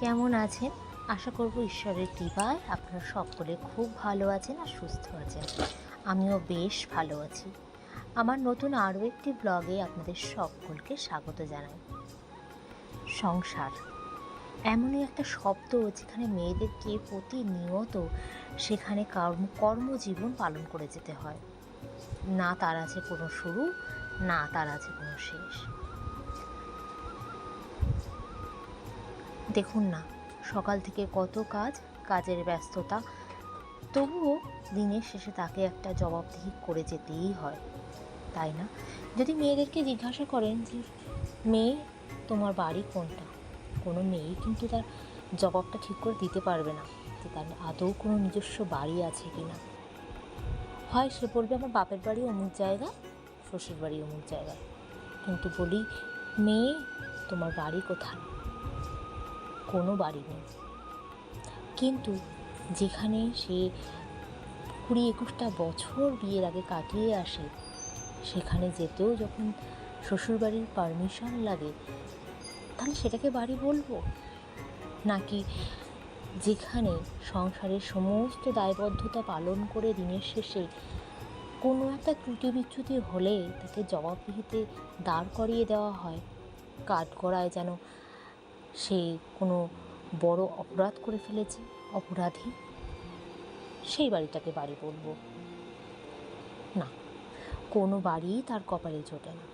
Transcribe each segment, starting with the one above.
কেমন আছেন? আশা করব ঈশ্বরের কৃপায় আপনারা সকলে খুব ভালো আছেন আর সুস্থ আছেন। আমিও বেশ ভালো আছি। আমার নতুন আরও একটি ব্লগে আপনাদের সকলকে স্বাগত জানাই। সংসার। এমনই একটা শব্দ যেখানে মেয়েদেরকে প্রতিনিয়ত সেখানে কর্ম, কর্মজীবন পালন করে যেতে হয়। না তার আছে কোনো শুরু, না তার আছে কোনো শেষ। দেখুন না, সকাল থেকে কত কাজ, কাজের ব্যস্ততা। তবুও দিনের শেষে তাকে একটা জবাবদিহি করে যেতেই হয়, তাই না? যদি মেয়েদেরকে জিজ্ঞাসা করেন যে, মেয়ে, তোমার বাড়ি কোনটা? কোনো মেয়েই কিন্তু তার জবাবটা ঠিক করে দিতে পারবে না, যে তার আদৌ কোনো নিজস্ব বাড়ি আছে কি না হয় সে বলবে, আমার বাপের বাড়ি অমুক জায়গা শ্বশুর বাড়ি অমুক জায়গায় কিন্তু বলি, মেয়ে, তোমার বাড়ি কোথায়? কোনো বাড়ি নেই। কিন্তু যেখানে সে কুড়ি একুশটা বছর বিয়ের আগে কাটিয়ে আসে, সেখানে যেতেও যখন শ্বশুরবাড়ির পারমিশন লাগে, তাহলে সেটাকে বাড়ি বলব? নাকি যেখানে সংসারের সমস্ত দায়বদ্ধতা পালন করে দিনের শেষে কোনো একটা ত্রুটি বিচ্যুতি হলে তাকে জবাবদিহিতে দাঁড় করিয়ে দেওয়া হয়? কাঠ গড়ায় যেন সে কোনো বড় অপরাধ করে ফেলেছে, অপরাধী? সেই বাড়িটাকে বাড়ি বলব। না, কোনো বাড়ি তার কপালে জোটে না।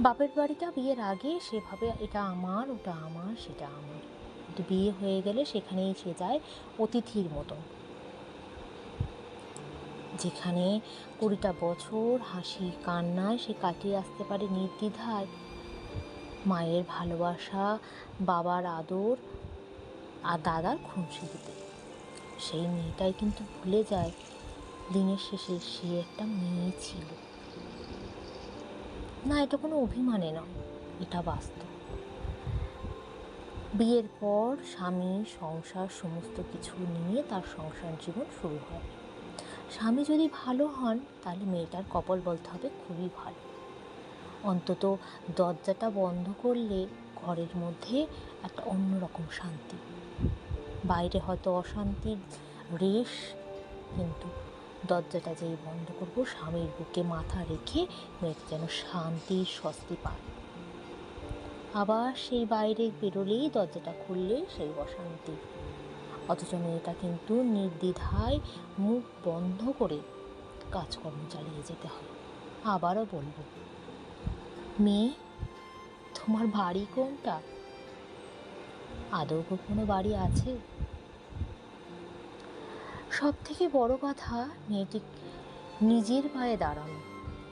বাপের বাড়িটা বিয়ের আগে সেভাবে এটা আমার, ওটা আমার, সেটা আমার। বিয়ে হয়ে গেলে সেখানেই সে যায় অতিথির মতন যেখানে কুড়িটা বছর হাসি কান্নায় সে কাটিয়ে আসতে পারে নির্দ্বিধায়। মায়ের ভালোবাসা, বাবার আদর আর দাদার খুনসিদিতে সেই মেয়েটাই কিন্তু ভুলে যায়, দিনের শেষে সে একটা মেয়ে ছিল। না, এটা কোনো অভিমানে নয় এটা বাস্তব। বিয়ের পর স্বামী সংসার সমস্ত কিছু নিয়ে তার সংসার জীবন শুরু হয়। স্বামী যদি ভালো হন, তাহলে মেয়েটার কপাল বলতে হবে খুবই ভালো। অন্তত দরজাটা বন্ধ করলে ঘরের মধ্যে একটা অন্যরকম শান্তি। বাইরে হয়তো অশান্তির রেশ, কিন্তু দরজাটা যেই বন্ধ করব, স্বামীর বুকে মাথা রেখে মেয়েটা যেন শান্তি, স্বস্তি পায়। আবার সেই বাইরে বেরোলেই দরজাটা খুললে সেই অশান্তি। অথচ মেয়েটা কিন্তু নির্দ্বিধায় মুখ বন্ধ করে কাজকর্ম চালিয়ে যেতে হয়। আবারও বলব মেয়ে, তোমার বাড়ি কোনটা? আদৌ কোনো বাড়ি আছে? সব থেকে বড় কথা, মেয়েটি নিজের পায়ে দাঁড়ানো।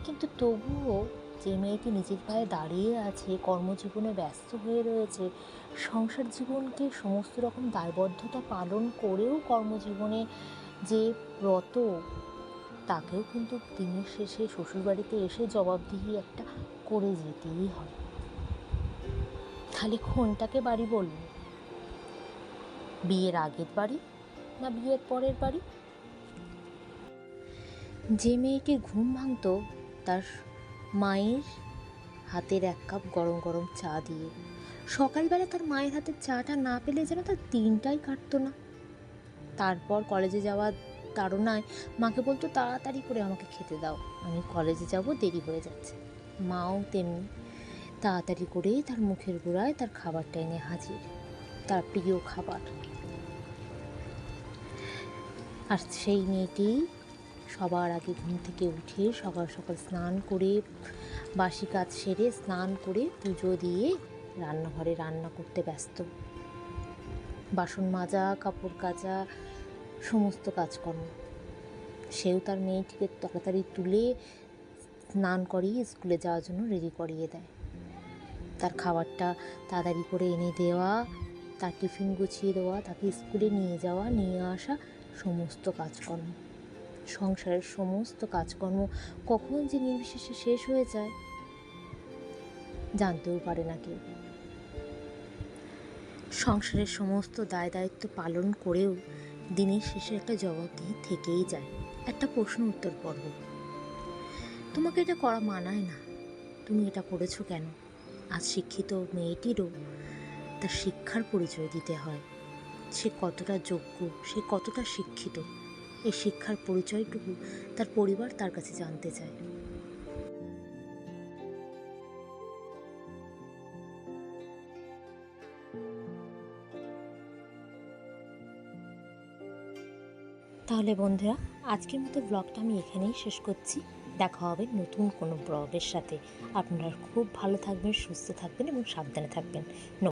কিন্তু তবুও যে মেয়েটি নিজের পায়ে দাঁড়িয়ে আছে, কর্মজীবনে ব্যস্ত হয়ে রয়েছে, সংসার জীবনকে সমস্ত রকম দায়বদ্ধতা পালন করেও কর্মজীবনে যে রত তাকেও কিন্তু দিনের শেষে শ্বশুরবাড়িতে এসে জবাবদিহি একটা করে যেতেই হয়। তাহলে কোনটাকে বাড়ি বলব বিয়ের আগের বাড়ি না বিয়ের পরের বাড়ি? যে মেয়েটির ঘুম ভাঙতো, তার মায়ের হাতের এক কাপ গরম গরম চা দিয়ে। সকালবেলা তার মায়ের হাতের চাটা না পেলে যেন তার দিনটাই কাটতো না। তারপর কলেজে যাওয়ার তাড়নায় মাকে বলতো, তাড়াতাড়ি করে আমাকে খেতে দাও। আমি কলেজে যাব, দেরি হয়ে যাচ্ছে। মাও তেমনি। তাড়াতাড়ি করে তার মুখের গোড়ায় তার খাবারটা এনে হাজির। তার প্রিয় খাবার। আর সেই মেয়েটি সবার আগে ঘুম থেকে উঠে সকাল সকাল স্নান করে, বাসি কাজ সেরে স্নান করে পুজো দিয়ে রান্নাঘরে রান্না করতে ব্যস্ত। বাসন মাজা, কাপড় কাচা সমস্ত কাজকর্ম। সেও তার মেয়েটিকে তাড়াতাড়ি তুলে স্নান করিয়ে স্কুলে যাওয়ার জন্য রেডি করিয়ে দেয়। তার খাবারটা তাড়াতাড়ি করে এনে দেওয়া, তার টিফিন গুছিয়ে দেওয়া, তাকে স্কুলে নিয়ে যাওয়া, নিয়ে আসা সমস্ত কাজকর্ম। সংসারের সমস্ত কাজকর্ম কখন যে নির্বিশেষে শেষ হয়ে যায়, জানতেও পারে না কেউ। সংসারের সমস্ত দায় দায়িত্ব পালন করেও দিনের শেষে একটা জবাবদিহি থেকেই যায়। একটা প্রশ্ন উত্তর পর্ব তোমাকে এটা করা মানায় না। তুমি এটা করেছ কেন? আজ শিক্ষিত মেয়েটিরও তার তার শিক্ষার পরিচয় দিতে হয়। সে কতটা যোগ্য, সে কতটা শিক্ষিত এই শিক্ষার পরিচয়টুকু তার পরিবার তার কাছে জানতে চায়। তাহলে বন্ধুরা, আজকের মতো ব্লগটা আমি এখানেই শেষ করছি। দেখা হবে নতুন কোনো ব্লগের সাথে। আপনারা খুব ভালো থাকবেন, সুস্থ থাকবেন এবং সাবধানে থাকবেন।